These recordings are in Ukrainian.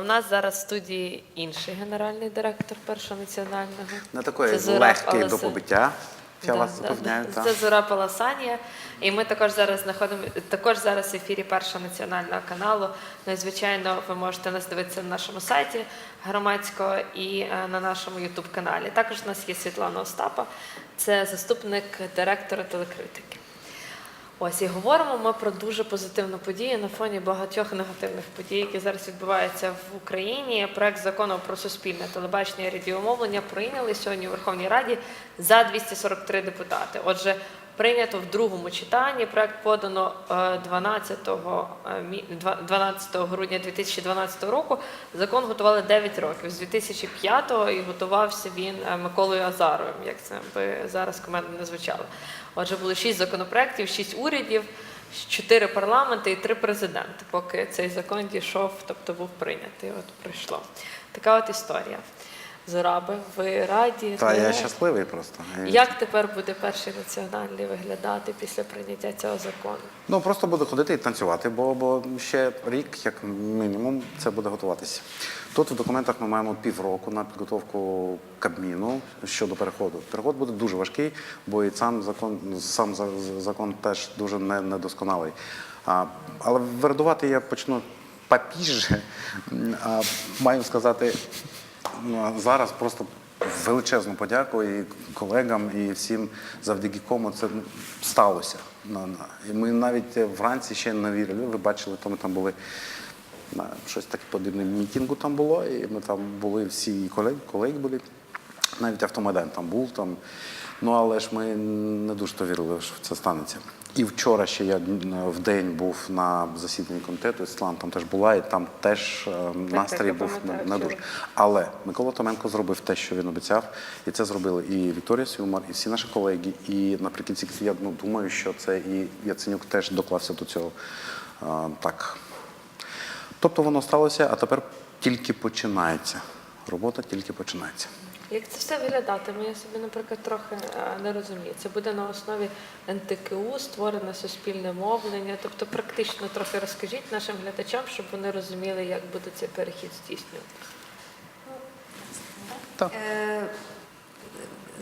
У нас зараз в студії інший генеральний директор першого національного. Не такої легкої до побиття. Я Да, вас запевняю. да. Це Зура Паласанія. І ми також зараз знаходимо також зараз в ефірі першого національного каналу. Ну і звичайно, ви можете нас дивитися на нашому сайті громадського і е, на нашому Ютуб каналі. Також у нас є Світлана Остапа, це заступник директора телекритики. Ось і говоримо ми про дуже позитивну подію на фоні багатьох негативних подій, які зараз відбуваються в Україні. Проект закону про суспільне телебачення і радіомовлення прийняли сьогодні у Верховній Раді за 243 депутати. Отже, прийнято в другому читанні. Проект подано е, 12, е, мі- два- 12 грудня 2012 року. Закон готували 9 років з 2005-го і готувався він е, Миколою Азаровим, як це би зараз команда не звучало. Отже, було 6 законопроєктів, 6 урядів, 4 парламенти і 3 президенти, поки цей закон дійшов, тобто був прийнятий. От прийшло. Така от історія. Зораби, ви раді? Та я щасливий просто. Як тепер буде перший національний виглядати після прийняття цього закону? Ну просто буду ходити і танцювати, бо, бо ще рік, як мінімум, це буде готуватися. Тут в документах ми маємо півроку на підготовку Кабміну щодо переходу. Переход буде дуже важкий, бо і сам закон, сам закон теж дуже не- недосконалий. А, але вирадувати я почну попізже. А, маю сказати, зараз просто величезну подяку і колегам, і всім, завдяки кому це ну, сталося. І ми навіть вранці ще не вірили. Ви бачили, то ми там були на щось таке подібне мітінгу там було, і ми там були всі колеги, колеги були. Навіть автомайдан там був там. Ну але ж ми не дуже то вірили, що це станеться. І вчора ще я в день був на засіданні комітету, і Світлана там теж була, і там теж е, настрій був не, не дуже. Але Микола Томенко зробив те, що він обіцяв, і це зробили і Вікторія Сюмар, і всі наші колеги. І наприкінці я ну, думаю, що це і Яценюк теж доклався до цього е, так. Тобто воно сталося, а тепер тільки починається. Робота тільки починається. Як це все виглядатиме? Я собі, наприклад, трохи е, не розумію. Це буде на основі НТКУ, створене суспільне мовлення. Тобто, практично трохи розкажіть нашим глядачам, щоб вони розуміли, як буде цей перехід здійснювати. Так.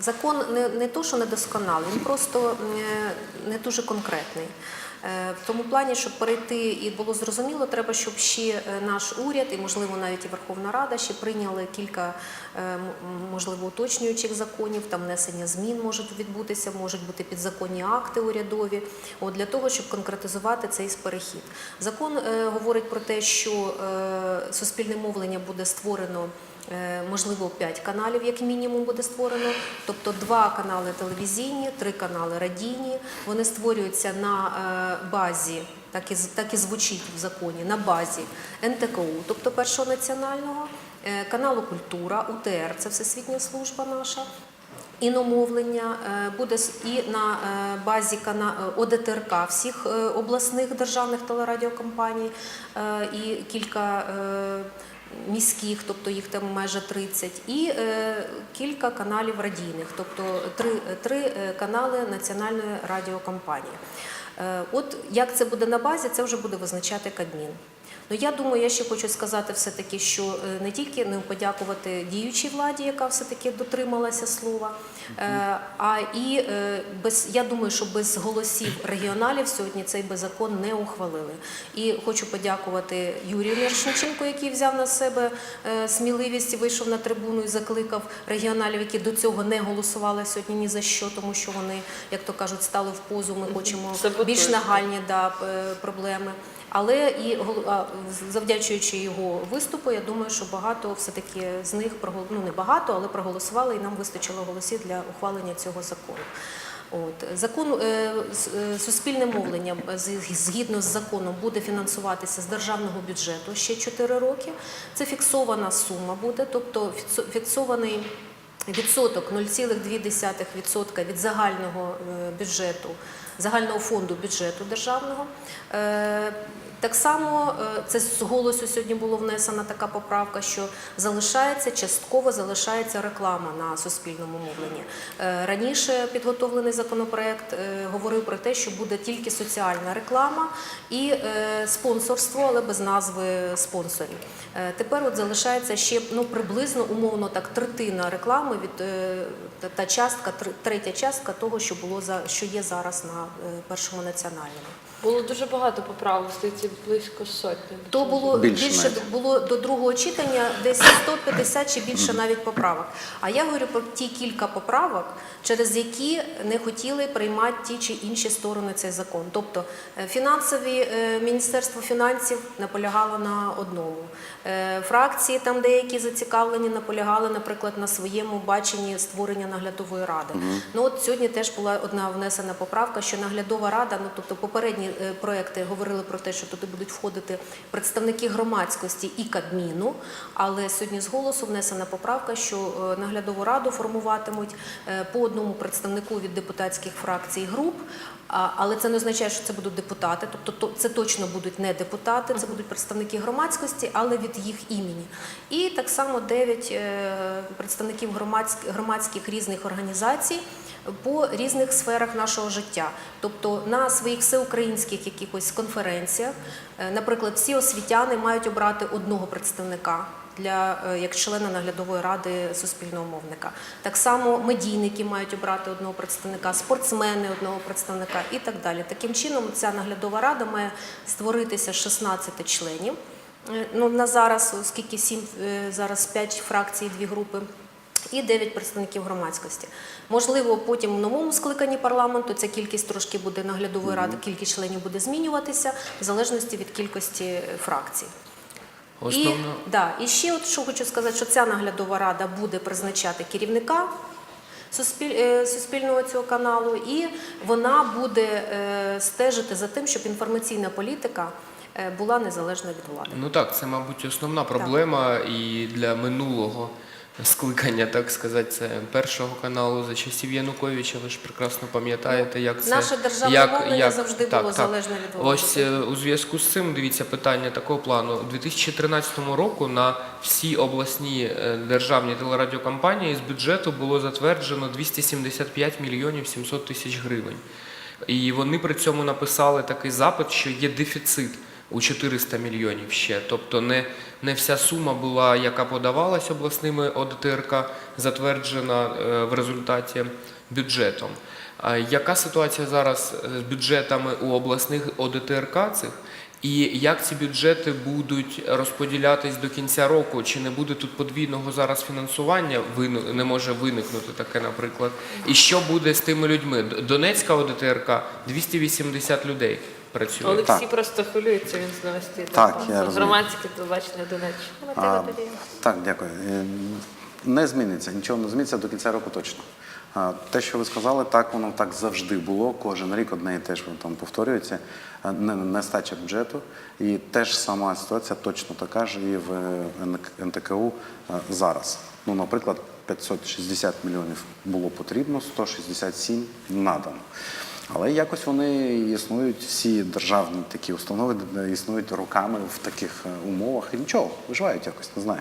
Закон не, не то, що недосконалий, він просто е, не дуже конкретний. Е, В тому плані, щоб перейти і було зрозуміло, треба, щоб ще е, наш уряд і, можливо, навіть і Верховна Рада ще прийняли кілька, можливо, уточнюючих законів, там внесення змін можуть відбутися, можуть бути підзаконні акти урядові, от, для того, щоб конкретизувати цей перехід. Закон говорить про те, що суспільне мовлення буде створено. Е, Можливо, 5 каналів, як мінімум, буде створено. Тобто два канали телевізійні, три канали радійні. Вони створюються на е, базі, так і, так і звучить в законі, на базі НТКУ, тобто першого національного, е, каналу Культура, УТР, це всесвітня служба наша. Іномовлення буде і на базі ОДТРК всіх обласних державних телерадіокомпаній і кілька міських, тобто їх там майже 30, і е, кілька каналів радійних, тобто три, три е, канали національної радіокомпанії. Е, От як це буде на базі, це вже буде визначати Кабмін. Ну я думаю, я ще хочу сказати все-таки, що е, не тільки не подякувати діючій владі, яка все-таки дотрималася слова, е, а і е, без я думаю, що без голосів регіоналів сьогодні цей би закон не ухвалили. І хочу подякувати Юрію Мірошниченку, який взяв на себе сміливість і вийшов на трибуну і закликав регіоналів, які до цього не голосували сьогодні ні за що, тому що вони, як то кажуть, стали в позу. Ми хочемо більш нагальні да, проблеми. Але і завдячуючи його виступу, я думаю, що багато все-таки з них ну не багато, але проголосували, і нам вистачило голосів для ухвалення цього закону. От закон е, е, суспільне мовлення е, згідно з законом буде фінансуватися з державного бюджету ще 4 роки. Це фіксована сума буде, тобто фіксо- фіксований відсоток 0,2% від загального бюджету загального фонду бюджету державного. Е, Так само е, це з голосу сьогодні було внесена така поправка, що залишається частково залишається реклама на суспільному мовленні. Е, Раніше підготовлений законопроект говорив про те, що буде тільки соціальна реклама і спонсорство, але без назви спонсорів. Тепер от залишається ще ну приблизно умовно так третина реклами від та- частка, тр- третя частка того, що було за що є зараз на е, першому національному. Було дуже багато поправок, здається, близько сотні. То було Більше більше, було до другого читання десь 150 чи більше навіть поправок. А я говорю про ті кілька поправок, через які не хотіли приймати ті чи інші сторони цей закон. Тобто е, фінансові е, міністерство фінансів наполягало на одному. Е, Фракції там деякі зацікавлені наполягали, наприклад, на своєму баченні створення наглядової ради. Ну от сьогодні теж була одна внесена поправка, що наглядова рада, ну тобто попередні проекти говорили про те, що туди будуть входити представники громадськості і Кабміну. Але сьогодні з голосу внесена поправка, що е, наглядову раду формуватимуть е, по одному представнику від депутатських фракцій і груп. Але це не означає, що це будуть депутати, тобто це точно будуть не депутати, це будуть представники громадськості, але від їх імені. І так само 9 представників громадських різних організацій по різних сферах нашого життя. Тобто на своїх всеукраїнських якихось конференціях, е, наприклад, всі освітяни мають обрати одного представника. Для е, як члена наглядової ради суспільного мовника, так само медійники мають обрати одного представника, спортсмени одного представника і так далі. Таким чином, ця наглядова рада має створитися з 16 членів. Е, Ну на зараз, оскільки сім е, зараз 5 фракцій, дві групи і 9 представників громадськості. Можливо, потім в новому скликанні парламенту ця кількість трошки буде наглядової ради, кількість членів буде змінюватися в залежності від кількості е, фракцій. І, да, і ще от що хочу сказати, що ця наглядова рада буде призначати керівника суспіль, е, суспільного цього каналу, і вона буде е, стежити за тим, щоб інформаційна політика була незалежна від влади. Ну так, це, мабуть, основна проблема і для минулого скликання, так сказати, це першого каналу за часів Януковича. Ви ж прекрасно пам'ятаєте, як це Наше державне мовлення завжди було залежне від влади. Ось е, у зв'язку з цим дивіться питання такого плану. У 2013 року на всі обласні е, державні телерадіокомпанії з бюджету було затверджено 275 мільйонів 700 тисяч гривень. І вони при цьому написали такий запит, що є дефіцит у 400 мільйонів ще. Тобто не, не вся сума була, яка подавалась обласними ОДТРК, затверджена е, в результаті бюджетом. Яка ситуація зараз з бюджетами у обласних ОДТРК цих? І як ці бюджети будуть розподілятись до кінця року? Чи не буде тут подвійного зараз фінансування? Не може виникнути таке, наприклад. І що буде з тими людьми? Донецька ОДТРК 280 людей працює. Олексій Так. просто хвилюється, він з новості. Так, я розумію. Громадське телебачення Донеччини. Так, дякую. Е, Не зміниться, нічого не зміниться до кінця року точно. А, Те, що ви сказали, так воно так завжди було. Кожен рік одне і те ж там повторюється. Е, Не, нестача бюджету. І теж сама ситуація точно така ж і в е, НТКУ зараз. Ну, наприклад, 560 мільйонів було потрібно, 167 надано. Але якось вони існують, всі державні такі установи де існують роками в таких е, умовах і нічого, виживають якось, не знаю.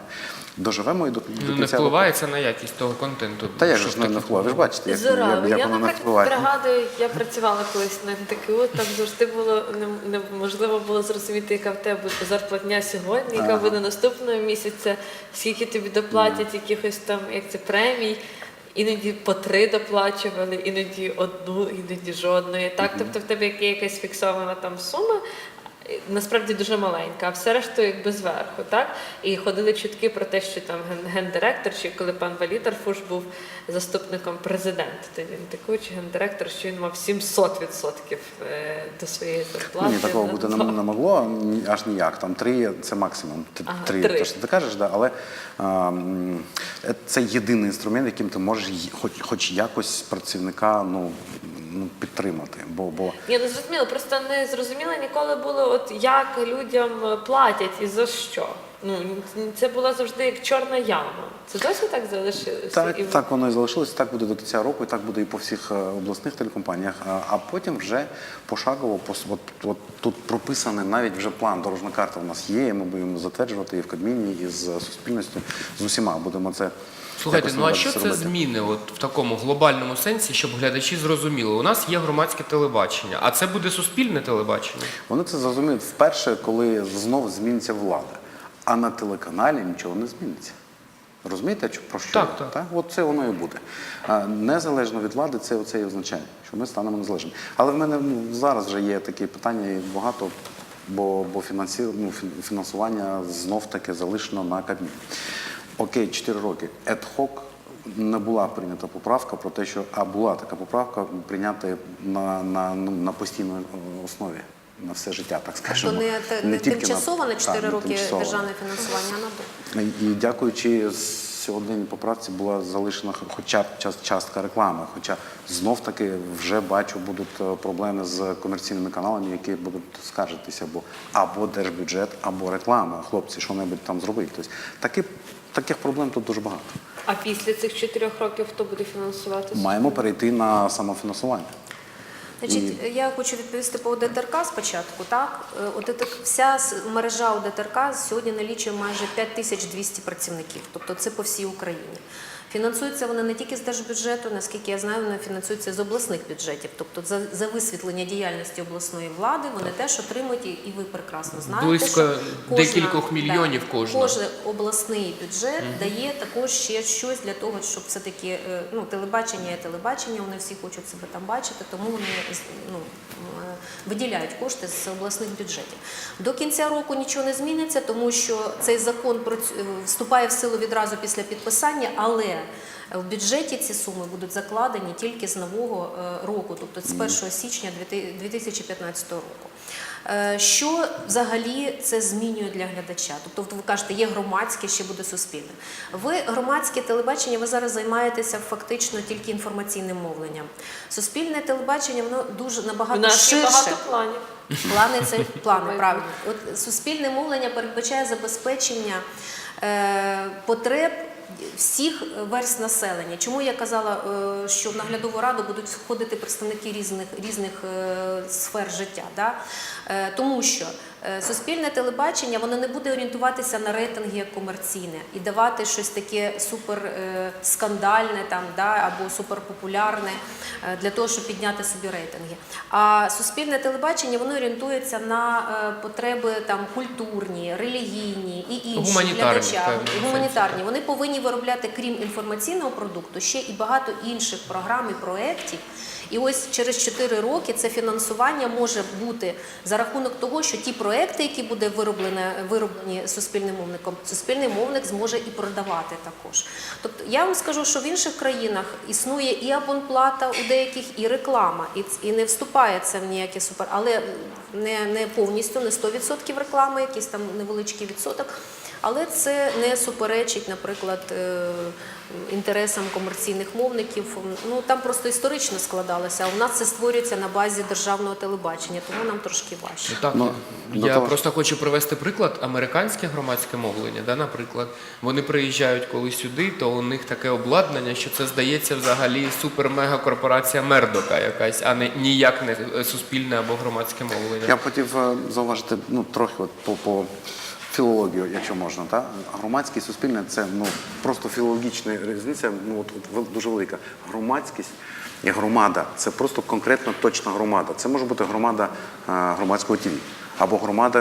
Доживемо і до, до Ну, не кінця року. впливається на якість того контенту. Та як ж не, не впливає? Ви ж бачите, як, Зора, як, як я воно не впливає. пригадую, я працювала колись на НТКУ, там завжди було неможливо було зрозуміти, яка в тебе зарплатня сьогодні, яка Ага. буде наступного місяця, скільки тобі доплатять, якихось там, як це премій. Іноді по три доплачували, іноді одну, іноді жодної. Так, тобто в тебе є якась фіксована там сума, насправді дуже маленька, а все решту якби зверху, так? І ходили чутки про те, що там ген- гендиректор, чи коли пан Валітар Фуш був заступником президента, то він такий чи гендиректор, що він мав 700% е, до своєї зарплати. Ні, такого бути не, не могло аж ніяк. Там три це максимум. Ага, три, три. те, що ти кажеш, да, але а, е, це єдиний інструмент, яким ти можеш хоч, хоч якось працівника ну, ну, підтримати. Бо, бо Ні, ну зрозуміло, просто не зрозуміло ніколи було, от як людям е, платять і за що. Ну це була завжди як чорна яма. Це досі так залишилося? Так, І- так воно і залишилось, так буде до кінця року, і так буде і по всіх е, обласних телекомпаніях. А, а потім вже пошагово пос- от, от тут прописаний навіть вже план, дорожна карта у нас є. і Ми будемо затверджувати і в Кабміні, і з суспільністю, з усіма будемо це. Слухайте, якось ну а що це робити. зміни от в такому глобальному сенсі, щоб глядачі зрозуміли? У нас є громадське телебачення, а це буде суспільне телебачення. Вони це зрозуміють вперше, коли знов зміниться влада, а на телеканалі нічого не зміниться. Розумієте, про що? Так, я? так. От це воно і буде. А незалежно від влади, це оце і означає, що ми станемо незалежними. Але в мене ну, зараз вже є такі питання і багато, бо, бо ну, фінансування знов таки залишено на Кабміні. Окей, 4 роки. Ad-hoc не була прийнята поправка про те, що а була така поправка прийняти на, на, ну, на постійній е, основі. На все життя, так То скажемо. не, те- не тимчасово на 4 так, не роки державне фінансування, а на. І дякуючи сьогоднішній поправці була залишена хоча б час- частка реклами. Хоча знов таки вже бачу, будуть е, проблеми з комерційними каналами, які будуть скаржитися, бо або держбюджет, або реклама. Хлопці, що небудь там зробити. Тобто таки, таких проблем тут дуже багато. А після цих чотирьох років хто буде фінансувати? Маємо перейти на самофінансування. Значить, я хочу відповісти по ОДТРК спочатку. Так, Е, вся мережа ОДТРК сьогодні налічує майже 5200 працівників, тобто це по всій Україні. Фінансуються вони не тільки з держбюджету, наскільки я знаю, вони фінансуються з обласних бюджетів. Тобто за, за висвітлення діяльності обласної влади вони теж отримують, і- і ви прекрасно знаєте, Близько що декількох мільйонів кожна. Кожен обласний бюджет дає також ще щось для того, щоб все-таки е, ну, телебачення є телебачення, вони всі хочуть себе там бачити, тому вони ну, е, виділяють кошти з обласних бюджетів. До кінця року нічого не зміниться, тому що цей закон е, вступає в силу відразу після підписання, але в бюджеті ці суми будуть закладені тільки з нового е, року, тобто з 1 січня 2015 року. Е, Що взагалі це змінює для глядача? Тобто, ви кажете, є громадське, ще буде суспільне. Ви громадське телебачення, ви зараз займаєтеся фактично тільки інформаційним мовленням. Суспільне телебачення воно дуже У набагато нас ширше. багато планів. Плани це плани, правильно. От суспільне мовлення передбачає забезпечення е, потреб всіх верст населення. Чому я казала, е, що в наглядову раду будуть входити представники різних різних е, сфер життя? Да? Е, тому що суспільне телебачення воно не буде орієнтуватися на рейтинги як комерційне і давати щось таке супер е, скандальне там, да, або суперпопулярне е, для того, щоб підняти собі рейтинги. А суспільне телебачення воно орієнтується на е, потреби там культурні, релігійні і інші Гуманітарні, глядача, певно, гуманітарні. Вони повинні виробляти, крім інформаційного продукту, ще і багато інших програм і проєктів. І ось через 4 роки це фінансування може бути за рахунок того, що ті проекти, які буде вироблені, вироблені суспільним мовником, суспільний мовник зможе і продавати також. Тобто я вам скажу, що в інших країнах існує і абонплата у деяких, і реклама, і, не вступає це в ніякі супер, але не, не повністю, не 100% реклами, якийсь там невеличкий відсоток. Але це не суперечить, наприклад, е, інтересам комерційних мовників. Ну там просто історично складалося. А у нас це створюється на базі державного телебачення, тому нам трошки важче. Так, Ну, я того просто хочу привести приклад американське громадське мовлення. Да, наприклад, вони приїжджають коли сюди, то у них таке обладнання, що це здається взагалі супер-мега-корпорація Мердока якась, а не ніяк не е, суспільне або громадське мовлення. Я б хотів е, зауважити ну, трохи от по, по філологію, якщо можна. Та? Громадське і суспільне це ну, просто філологічна різниця, ну, от, от, дуже велика. Громадськість і громада це просто конкретно точна громада. Це може бути громада е, громадського тілі Або громада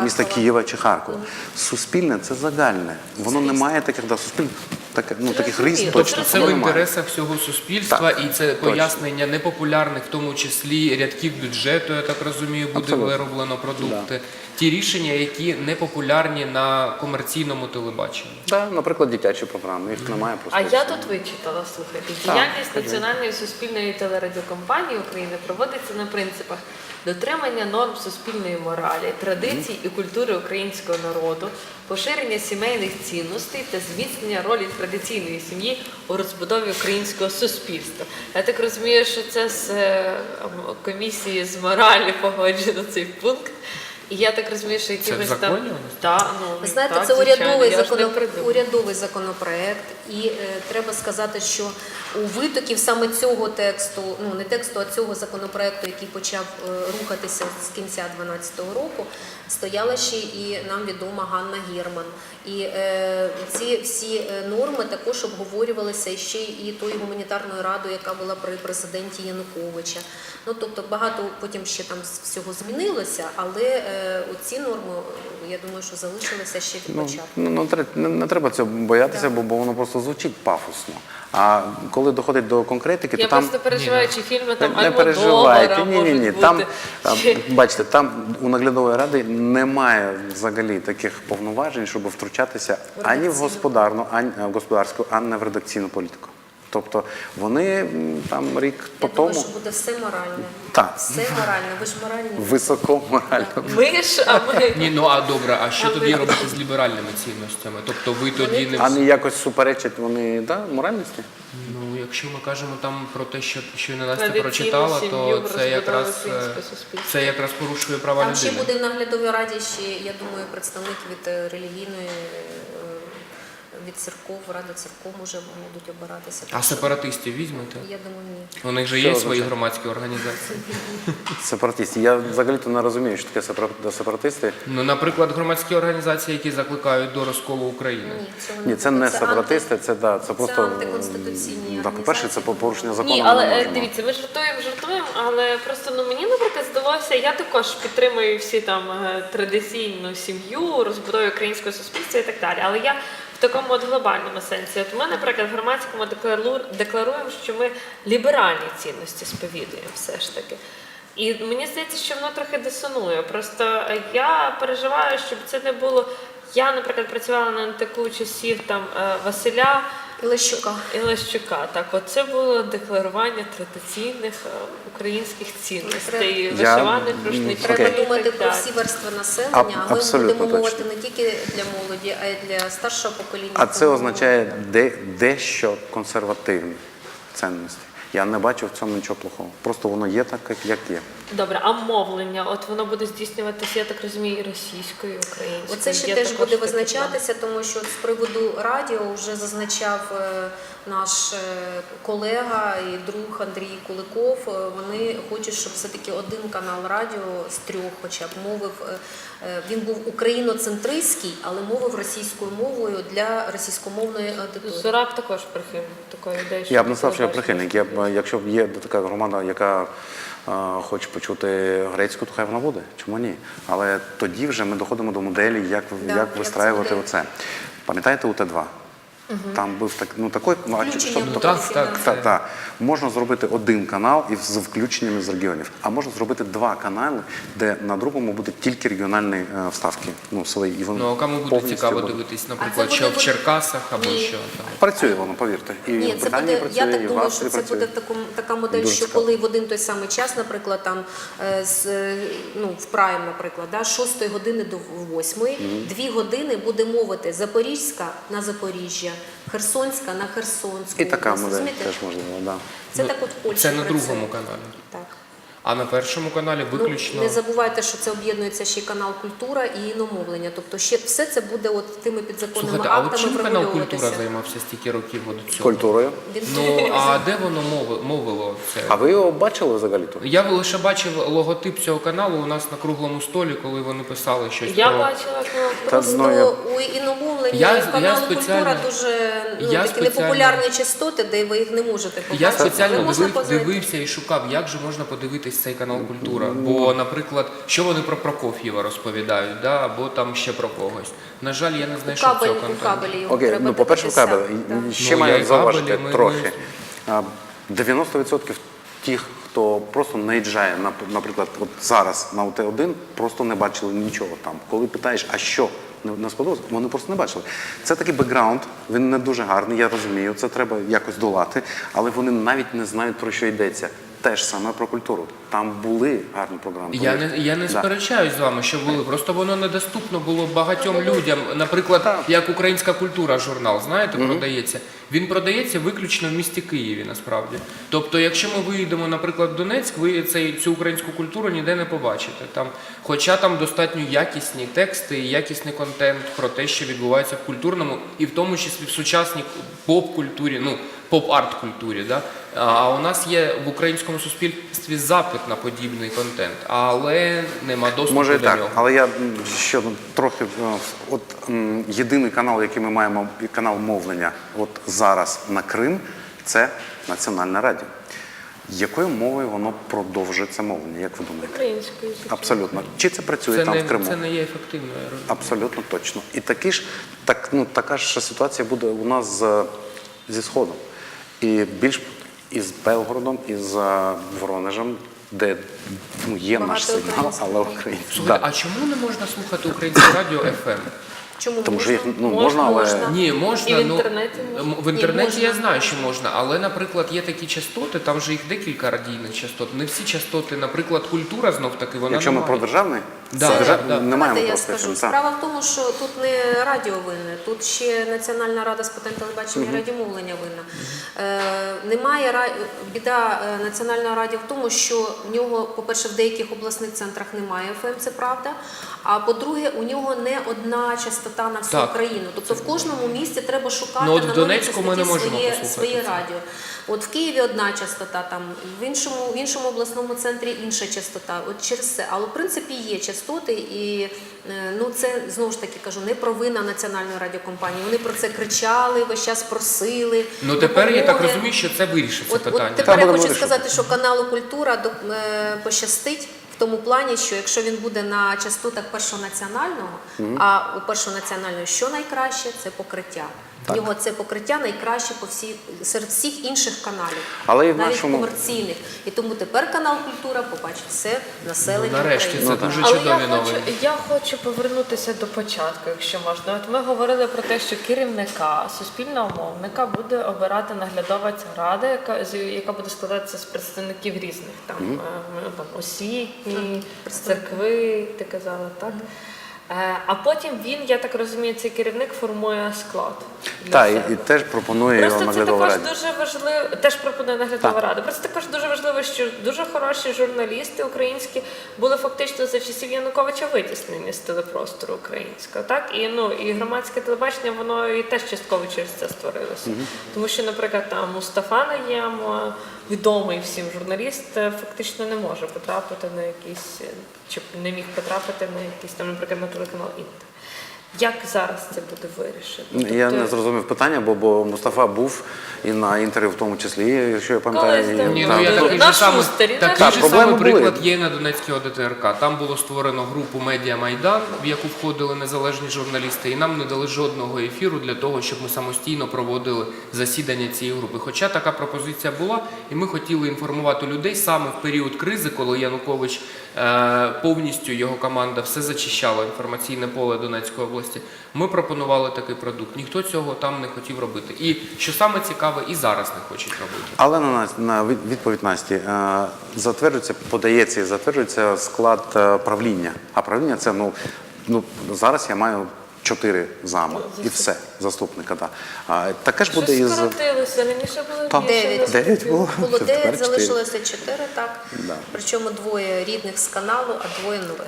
е, міста Києва чи Харкова. Суспільне це загальне. Воно не має таких да, суспільне, таке, ну, таких рис Зрозуміло. точно. Тобто це в інтересах всього суспільства, і це пояснення непопулярних, в тому числі рядків бюджету, я так розумію, буде Абсолютно. вироблено продукти. Ті рішення, які не популярні на комерційному телебаченні. Да, наприклад, дитячі програми, їх немає просто. А я тут вичитала, слухайте, діяльність Національної суспільної телерадіокомпанії України проводиться на принципах дотримання норм суспільної моралі, традицій і культури українського народу, поширення сімейних цінностей та зміцнення ролі традиційної сім'ї у розбудові українського суспільства. Я так розумію, що це з е, комісії з моралі погоджено цей пункт. І я так розумію, що якимось там? Та, ну, Ви знаєте, так, це звичайно, урядовий, я ж не законо... придумала. урядовий законопроект, і е, треба сказати, що у витоків саме цього тексту, ну не тексту, а цього законопроекту, який почав е, рухатися з кінця 2012 року, стояла ще і нам відома Ганна Герман. І е, ці всі е, норми також обговорювалися ще і тою гуманітарною радою, яка була при президенті Януковича. Ну тобто багато потім ще там з- всього змінилося, але е, ці норми, я думаю, що залишилися ще від Ну, початку. ну, не, не, не треба цього боятися, бо, бо воно просто звучить пафосно. А коли доходить до конкретики, Я то там просто переживаю, чи фільми там не, не переживайте. Ні, ні, ні. Там бачите, там у наглядової ради немає взагалі таких повноважень, щоб втручатися ані в господарну, ані в господарську, ані в редакційну політику. Тобто вони там рік по Я думаю, що буде все моральне. Так. Все моральне. Ви ж моральні. високо морально. Ми ж, а ми Ні, ну а добре, а що А тоді ви- робити з ліберальними цінностями? Тобто ви тоді не А не якось суперечать вони да, моральності? ну, якщо ми кажемо там про те, що щойно Настя Традиційну прочитала, сім'ю то це якраз е, це якраз порушує права Там ще людини. буде в наглядовій раді ще, я думаю, представник від е, релігійної від церков, ради церков може будуть обиратися. А сепаратистів візьмете? Я думаю, ні. У них же Що є означає? свої громадські організації. Сепаратисти. Я взагалі-то не розумію, що таке сепара- сепаратисти. Ну, наприклад, громадські організації, які закликають до розколу України. Ні, цього Ні, це не анти- сепаратисти, це да, це просто антиконституційні да, по-перше, це організації. порушення закону. Ні, ми але не е, можемо. дивіться, ми жартуємо, жартуємо, але просто ну мені, наприклад, здалося, я також підтримую всі там е, традиційну сім'ю, розбудову українського суспільства і так далі. Але я такому от глобальному сенсі. От ми, наприклад, в громадському деклару- декларуємо, що ми ліберальні цінності сповідуємо все ж таки. І мені здається, що воно трохи дисонує. Просто я переживаю, щоб це не було. Я, наприклад, працювала на НТК часів там е, Василя. І Лещука. І Лещука, так, от це було декларування традиційних е, українських цінностей, Я- вишиваних м, рушничків. Треба думати про всі верстви населення, а ми абсолютно будемо мовити точно. не тільки для молоді, а й для старшого покоління. А це Тому означає де, дещо консервативні цінності. Я не бачу в цьому нічого плохого. Просто воно є так, як- як є. Добре, а мовлення? От воно буде здійснюватися, я так розумію, і російською, і українською. Оце ще Є теж також буде такі визначатися, тому що з приводу радіо вже зазначав е, наш е, колега і друг Андрій Куликов. Е, Вони хочуть, щоб все-таки один канал радіо з трьох, хоча б мовив. е, е, Він був україноцентристський, але мовив російською мовою для російськомовної аудиторії. Зорак також прихильник такої ідеї. Я б не що сказав, що я телебачення. прихильник. Я б, якщо б є така громада, яка хоче почути грецьку, то хай вона буде. Чому ні? Але тоді вже ми доходимо до моделі, як, Да, як вистраювати оце. Пам'ятаєте УТ-2? Там був так, ну такий, ну, а в Ну, так, так, так. Можна зробити один канал і з включеннями з регіонів, а можна зробити два канали, де на другому буде тільки регіональні е, вставки. Ну, свої, і вони Ну, а кому буде цікаво будуть. дивитись, наприклад, що буде- в Черкасах або Ні. що там? Працює воно, повірте. І Ні, це буде. працює, Я так в думаю, що це працює. буде таком, така модель, Дуже що цікаво. коли в один той самий час, наприклад, там е, з е, ну в прайм, наприклад, да, з 6 години до 8, дві години буде мовити Запорізька на Запоріжжя, Херсонська на Херсонську. І така модель теж можливо, да. Це Ну, так от Польща Це на працює. другому каналі. Так. А на першому каналі виключно. Ну, не забувайте, що це об'єднується ще й канал культура і іномовлення. Тобто ще все це буде от тими підзаконними Слухайте, а от актами чим канал культура займався стільки років до цього? Культурою. Він Ну а де воно мови- мовило це? А ви його бачили взагалі тут? Я лише бачив логотип цього каналу у нас на круглому столі, коли вони писали щось Я про бачила, як воно Та, ну, я- у іномовленні Я- і в каналу я спеціально- культура дуже ну, я такі спеціально- непопулярні частоти, де ви їх не можете побачити. Я спеціально дивив, дивився і шукав, як же можна подивитись цей канал Культура. Бо, наприклад, що вони про Прокоф'єва розповідають, да? або там ще про когось. На жаль, я не знайшов кабель, цього контенту. кабелі його Окей, треба ну по-перше, в дивитися. кабель. І Ще Ну, я маю зауважити кабелі, ми- трохи. ми- А, 90% тих, хто просто наїжджає, нап- наприклад, от зараз на ОТ-1, просто не бачили нічого там. Коли питаєш, а що не, не сподобалось, вони просто не бачили. Це такий бекграунд, він не дуже гарний, я розумію, це треба якось долати, але вони навіть не знають, про що йдеться. Те ж саме про культуру. Там були гарні програми. Я не я не Да. сперечаюсь з вами, що були. Просто воно недоступно було багатьом людям. Наприклад, Так. як Українська культура журнал, знаєте, продається. Він продається виключно в місті Києві, насправді. Тобто, якщо ми виїдемо, наприклад, в Донецьк, ви цей, цю українську культуру ніде не побачите. Там, хоча там достатньо якісні тексти якісний контент про те, що відбувається в культурному, і в тому числі в сучасній поп-культурі, ну поп-арт культурі. Да? А у нас є в українському суспільстві запит на подібний контент, але нема доступу Може і до так, нього. але я ще трохи е, от єдиний канал, який ми маємо, канал мовлення, от зараз на Крим, це Національне радіо. Якою мовою воно продовжує це мовлення, як ви думаєте? Українською. Абсолютно. Чи це працює Це там не, в Криму? це не є ефективною. Абсолютно точно. І такі ж, так, ну, така ж ситуація буде у нас з, зі Сходом. І більш із Белгородом, і з е, Воронежем, де ну, є Багато наш сигнал, українських. але український. Слухайте, Да. а чому не можна слухати українське радіо FM? Чому Тому що їх ну, можна, але Ні, можна. І в ну, інтернеті можна. В інтернеті можна. я знаю, що можна, але, наприклад, є такі частоти, там же їх декілька радійних частот. Не всі частоти, наприклад, культура знов таки, вона якщо ми про державний, Да, держав- да, да. не маємо я скажу. Так. Справа в тому, що тут не радіо винне, тут ще Національна рада з питань телебачення і радіомовлення винна. Е, немає ра- біда е, Національного радіо в тому, що в нього, по-перше, в деяких обласних центрах немає ФМ, це правда. А по-друге, у нього не одна частота на всю Так. країну. Тобто в кожному місті треба шукати Ну, от на новій Донецьку ми не можемо своє, своє радіо. От в Києві одна частота, там в іншому, в іншому обласному центрі інша частота. От через це. Але в принципі є частоти, і е, ну це знову ж таки кажу, не провина національної радіокомпанії. Вони про це кричали, весь час просили. Ну тепер я так розумію, що це вирішиться От, питання. от тепер Та я хочу вирішити. сказати, що каналу Культура до- е, пощастить в тому плані, що якщо він буде на частотах першого національного, а у першого національного що найкраще це покриття. В нього це покриття найкраще по всі серед всіх інших каналів, Але і в навіть нашому- комерційних. І тому тепер канал Культура побачить все населення. Ну, нарешті, України. це дуже Але чудові я хочу, новини. я хочу повернутися до початку, якщо можна. От ми говорили про те, що керівника суспільного мовника буде обирати наглядова ця рада, яка з- яка буде складатися з представників різних там, е, ну, там освітні, церкви, ти казала, так? Е, А потім він, я так розумію, цей керівник формує склад. Так, і, і теж пропонує його Просто це наглядова також раді. дуже важливо, теж пропонує наглядова рада. Просто також дуже важливо, що дуже хороші журналісти українські були фактично за часів Януковича витіснені з телепростору українського. Так і ну і громадське телебачення воно і теж частково через це створилося. Тому що, наприклад, там Мустафа Наєм, е, відомий всім журналіст, е, фактично не може потрапити на якісь чи не міг потрапити на якийсь там, наприклад, на телеканал Інтер. Як зараз це буде вирішено? Я Тобто- не зрозумів питання, бо, бо Мустафа був і на інтерв'ю в тому числі, якщо я пам'ятаю. І- Ні, ну я такий же самий, такий Так, же приклад є на Донецькій ОДТРК. Там було створено групу Медіа Майдан, в яку входили незалежні журналісти, і нам не дали жодного ефіру для того, щоб ми самостійно проводили засідання цієї групи. Хоча така пропозиція була, і ми хотіли інформувати людей саме в період кризи, коли Янукович повністю його команда все зачищала інформаційне поле Донецької області. Ми пропонували такий продукт. Ніхто цього там не хотів робити. І що саме цікаве, і зараз не хочуть робити. Але на, на відповідь Насті е, затверджується, подається і затверджується склад е, правління. А правління це ну, ну зараз я маю чотири зами і все заступника. Да. А, таке ж буде Щось із скоротилося, раніше було Дев'ять. дев'ять було. Було тепер 9, чотири. так. Да. Причому двоє рідних з каналу, а двоє нових.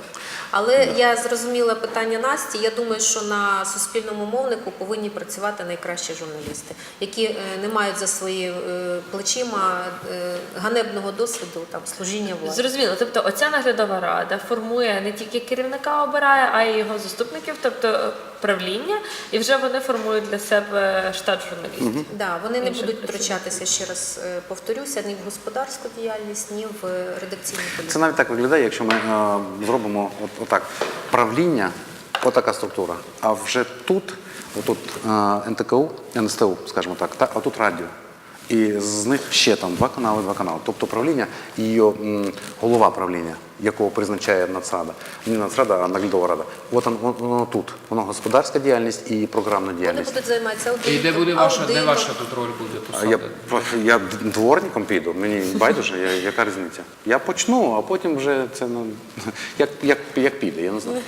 Але я зрозуміла питання Насті. Я думаю, що на суспільному мовнику повинні працювати найкращі журналісти, які е, не мають за свої е, плечима е, ганебного досвіду там служіння владі. Зрозуміло, тобто оця наглядова рада формує не тільки керівника обирає, а й його заступників, тобто правління, і вже вони формують для себе штат журналістів. Да, вони не Інших будуть працівників. втручатися ще раз е, повторюся ні в господарську діяльність, ні в е, редакційну політику. Це навіть так виглядає, якщо ми е, зробимо от, отак. Правління, отака структура. А вже тут, отут е, НТКУ, НСТУ, скажімо так, та, а тут радіо. І з них ще там два канали, два канали. Тобто правління і його, м, голова правління якого призначає Нацрада. Не Нацрада, а нальдорада рада. От воно, воно тут. Воно господарська діяльність і програмна Вони діяльність. будуть займатися аудитом. І де буде ваша, де ваша тут роль буде А Я, посада? я дворником піду, мені байдуже, я, яка різниця. Я почну, а потім вже це ну, як, як, як піде, я не знаю.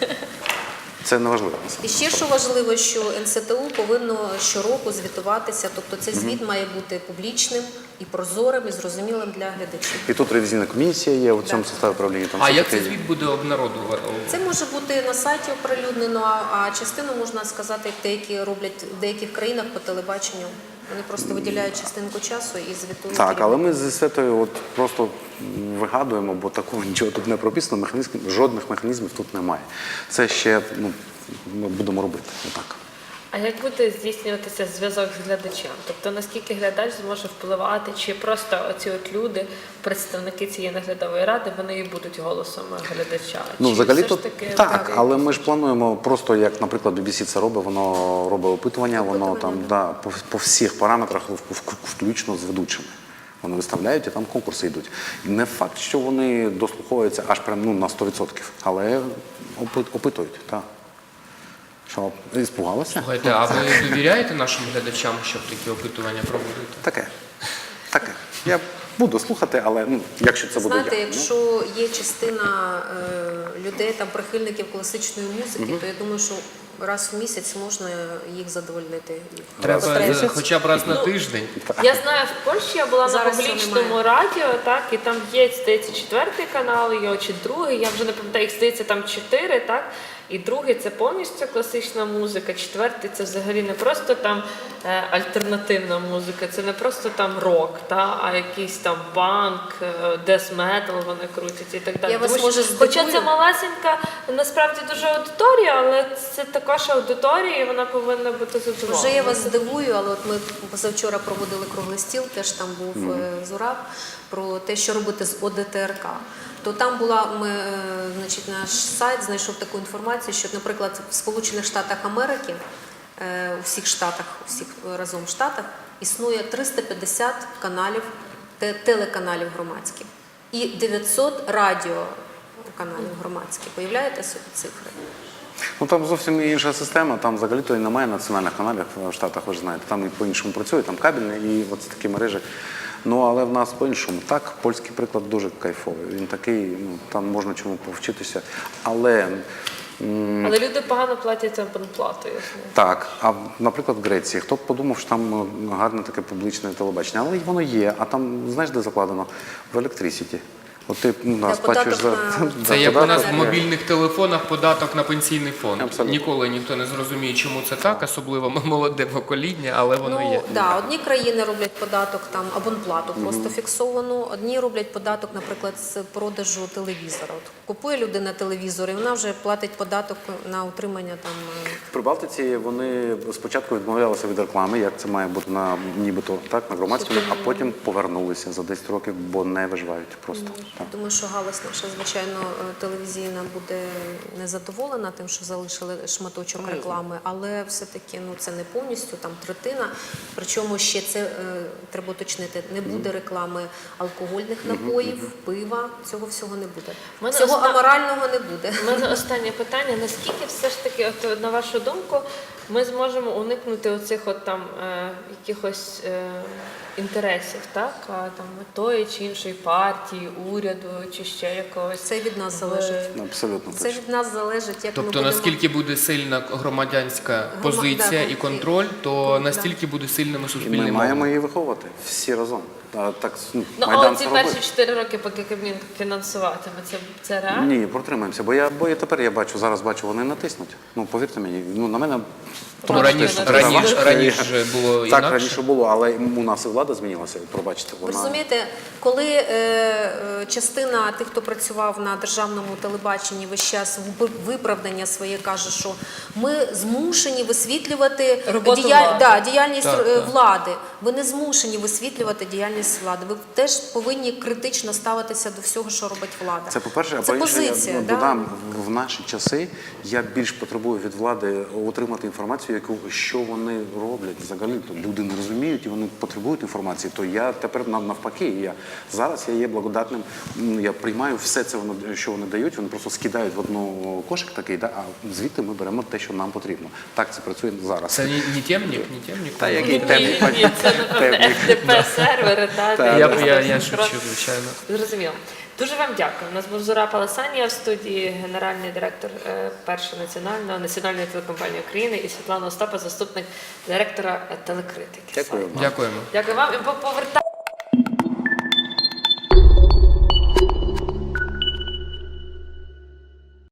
Це не важливо. І ще що важливо, що НСТУ повинно щороку звітуватися, тобто цей звіт має бути публічним і прозорим, і зрозумілим для глядачів. І тут ревізійна комісія є у цьому Так. составі правління. Там А все як таке цей є. звіт буде обнародувати? Це може бути на сайті оприлюднено, а, а частину можна сказати, як деякі роблять в деяких країнах по телебаченню. Вони просто виділяють частинку часу і звітують. Так, але ми зі Святою от просто вигадуємо, бо такого нічого тут не прописано, механізм, жодних механізмів тут немає. Це ще ну, ми будемо робити. Отак. А як буде здійснюватися зв'язок з глядачем? Тобто наскільки глядач зможе впливати, чи просто оці от люди, представники цієї наглядової ради, вони і будуть голосом глядача? Ну, взагалі то таки так, буде але ми ж плануємо просто як, наприклад, BBC це робить, воно робить опитування, воно там да, по, по всіх параметрах, включно з ведучими. Вони виставляють і там конкурси йдуть. Не факт, що вони дослуховуються аж прям ну, на 100%, але опи- опитують. Так. Що, іспугалася? Слухайте, а ви довіряєте нашим глядачам, щоб такі опитування проводити? Таке. Таке. Я буду слухати, але ну, якщо це буде Знаєте, я. якщо є частина е, людей, там прихильників класичної музики, то я думаю, що раз в місяць можна їх задовольнити. Треба потреби. е, хоча б раз на тиждень. Я знаю, в Польщі я була Зараз на цього публічному немає. радіо, так, і там є, здається, четвертий канал, є чи другий, я вже не пам'ятаю, їх здається, там чотири, так? І другий це повністю класична музика, четвертий це взагалі не просто там е, альтернативна музика, це не просто там рок, та, а якийсь там банк, дес метал вони крутять і так далі. Я вас, Тому що, може, хоча це малесенька, насправді дуже аудиторія, але це також аудиторія, і вона повинна бути задоволена. Вже я вас здивую, але от ми позавчора проводили круглий стіл, теж там був е, Зураб, про те, що робити з ОДТРК. То там була ми, е, значить, наш сайт знайшов таку інформацію, що, наприклад, в Сполучених Штатах Америки, е, у всіх штатах, у всіх разом штатах, існує 350 каналів, телеканалів громадських і 900 радіоканалів громадських. Уявляєте собі цифри? Ну там зовсім інша система. Там взагалі то і немає національних каналів в Штатах, ви ж знаєте. Там і по-іншому працює, там кабельне і от такі мережі. Ну але в нас по-іншому. Так, польський приклад дуже кайфовий. Він такий, ну там можна чому повчитися. Але Але люди погано платять знаю. так, а наприклад, в Греції, хто б подумав, що там ну, гарне таке публічне телебачення, але воно є. А там знаєш, де закладено? В електрисіті. От ти ну, да, Та сплачуєш за, на- за Це як у нас податок, в мобільних телефонах податок на пенсійний фонд. Абсолютно. Ніколи ніхто не зрозуміє, чому це так, особливо ми молоде покоління, але воно ну, є. Да, одні країни роблять податок там абонплату просто фіксовану, одні роблять податок, наприклад, з продажу телевізора. От купує людина телевізор, і вона вже платить податок на утримання там. е, В Прибалтиці вони спочатку відмовлялися від реклами, як це має бути на нібито так на громадському, а потім повернулися за 10 років, бо не виживають просто. Думаю, що галузь наша, звичайно, е, телевізійна буде незадоволена тим, що залишили шматочок реклами, але все-таки ну це не повністю там третина. Причому ще це е, треба уточнити, не буде реклами алкогольних напоїв, пива. Цього всього не буде. Мене Цього оста- аморального не буде. У мене останнє питання: наскільки все ж таки, от на вашу думку, ми зможемо уникнути оцих от там е, якихось е, інтересів, так? А, там тої чи іншої партії, уряду чи ще якогось. Це від нас залежить. Абсолютно Це точно. від нас залежить, як ми Тобто будемо... наскільки буде сильна громадянська Грома- позиція да, і контроль, то настільки буде сильними суспільними. ми маємо її виховувати всі разом. А, так ну, Ну, а майдан оці це перші чотири роки, поки Кабмін фінансуватиме, це, це реально? Ні, протримаємося, бо я бо я тепер я бачу, зараз бачу, вони натиснуть. Ну повірте мені, ну на мене Ну, раніше, раніше, важко. раніше було так інакше. раніше було, але у нас і влада змінилася. Пробачте, Ви вона розумієте, коли е, е, частина тих, хто працював на державному телебаченні, весь час в виправдання своє каже, що ми змушені висвітлювати Роботу діяль... влади. да, діяльність Так, е, так. влади. Ви не змушені висвітлювати діяльність діяльність влади. Ви теж повинні критично ставитися до всього, що робить влада. Це по-перше, а Це по-інше, я позиція, ну, да? додам в- наші часи. Я більш потребую від влади отримати інформацію, яку що вони роблять взагалі. То люди не розуміють і вони потребують інформації. То я тепер нав- навпаки. Я зараз я є благодатним. Я приймаю все це, воно що вони дають. Вони просто скидають в одну кошик такий, да, а звідти ми беремо те, що нам потрібно. Так це працює зараз. Це не, не темник, не темник. Та який ні, темник, ні, це та, Я, я шучу, звичайно. Зрозуміло. Дуже вам дякую. У нас був Зура Паласанія в студії, генеральний директор е, першого національного національної телекомпанії України і Світлана Остапа, заступник директора телекритики. Дякую. Дякуємо. Дякую вам. І по- поверта-